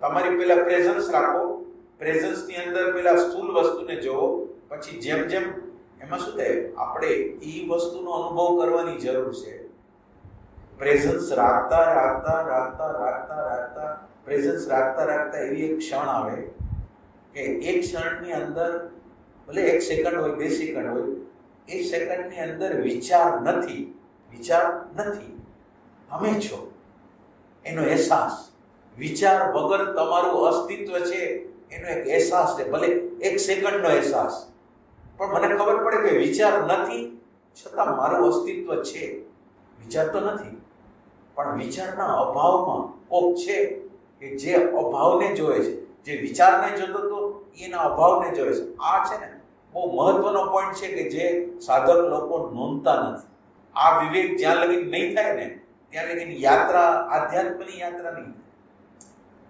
તમારી પેલા પ્રેઝન્સ રાખો. પ્રેઝન્સની અંદર પેલા સ્થૂલ વસ્તુને જોવો. પછી જેમ જેમ એમાં શું થાય? આપણે એ વસ્તુનો અનુભવ કરવાની જરૂર છે. પ્રેઝન્સ રાખતા રાખતા રાખતા રાખતા રાખતા પ્રેઝન્સ રાખતા રાખતા એવી એક ક્ષણ આવે કે એક ક્ષણની અંદર, ભલે એક સેકન્ડ હોય, બે સેકન્ડ હોય એ સેકન્ડની અંદર વિચાર નથી. વિચાર નથી. અમે છો. એનો અહેસાસ વિચાર વગર તમારું અસ્તિત્વ છે, એનો એક અહેસાસ છે, ભલે એક સેકન્ડનો અહેસાસ. પણ મને ખબર પડે કે વિચાર નથી, છતાં મારું અસ્તિત્વ છે. વિચાર તો નથી, પણ વિચારના અભાવમાં કોક છે કે જે અભાવને જોવે છે. જે વિચારને જોતો તો એના અભાવને જોવે છે. આ છે ને, બહુ મહત્વનો પોઈન્ટ છે કે જે સાધક લોકો નોંધતા નથી. આ વિવેક જ્યાં લગી નહીં થાય ને, ત્યાં લગીની યાત્રા, આધ્યાત્મની યાત્રા નહીં થાય.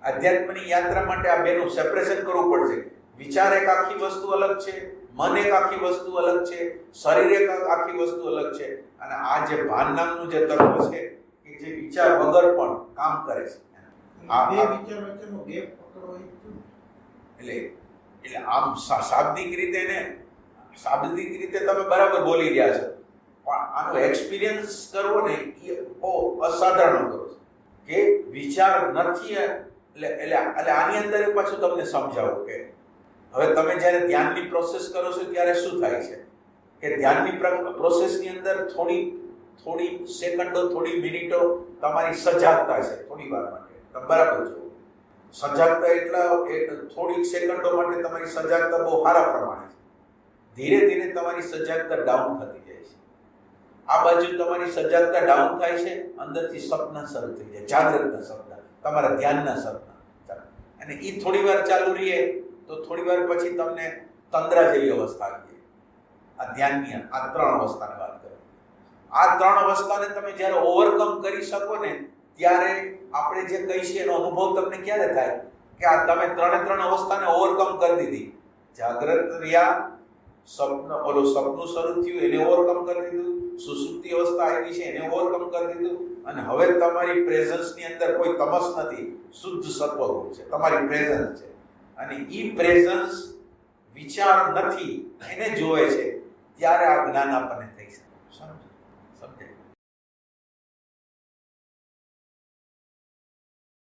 આધ્યાત્મની યાત્રા માટે આ બેનું સેપરેશન કરવું પડશે. વિચાર એક આખી વસ્તુ અલગ છે મન એક આખી વસ્તુ અલગ છે શરીર એક આખી વસ્તુ અલગ છે. અને આ જે ભાન નામનું જે તત્વ છે કે જે વિચાર વગર પણ કામ કરે છે. આ- બે વિચાર વચ્ચેનો ગેપ પકડો એટલે એટલે આમ શાબ્દિક રીતે ને શાબ્દિક રીતે તમે બરાબર બોલી રહ્યા છો. પણ આનો એક્સપિરિયન્સ કરવો ને એ બહુ અસાધારણ કરો કે વિચાર નથી એટલે એટલે એટલે આની અંદર પાછું તમને સમજાવું કે હવે તમે જ્યારે ધ્યાનની પ્રોસેસ કરો છો ત્યારે શું થાય છે? કે ધ્યાનની પ્ર- પ્રોસેસની અંદર થોડી થોડી સેકન્ડો, થોડી મિનિટો તમારી સજાગતા છે, થોડી વાર માટે. તમે બરાબર છો? સજાગતા એટલા થોડીક સેકન્ડો માટે તમારી સજાગતા બહુ સારા પ્રમાણે છે. ધીરે ધીરે તમારી સજાગતા ડાઉન થતી જાય છે. આ બાજુ તમારી સજાગતા ડાઉન થાય છે, અંદરથી સપના શરૂ થઈ જાય જાગૃતના સપના. તમારા ધ્યાનના સરના અને એ થોડી વાર ચાલુ રહીએ તો થોડી વાર પછી તમને તંદ્રા જેવી અવસ્થા આવી જાય. આ ધ્યાનની આ ત્રણ અવસ્થાની વાત કરો. આ ત્રણ અવસ્થાને તમે જ્યારે ઓવરકમ કરી શકો ને, ત્યારે આપણે જે કહી છીએ એનો અનુભવ તમને ક્યારે થાય? કે આ તમે ત્રણે ત્રણ અવસ્થાને ઓવરકમ કરી દીધી. જાગ્રત રહ્યા, સ્વપ્ન, ઓલું સપનું શરૂ થયું, એને ઓવરકમ કરી દીધું. આવી છે, એને ઓવરકમ કરી દીધું. અને હવે તમારી પ્રેઝન્સની અંદર કોઈ તમસ નથી, શુદ્ધ સત્વગુણ છે. તમારી પ્રેઝન્સ છે. અને એ પ્રેઝન્સ વિચાર નથી, એને જોવે છે, ત્યારે આ જ્ઞાન આપણને થઈ શકે. સમજ સમજાય?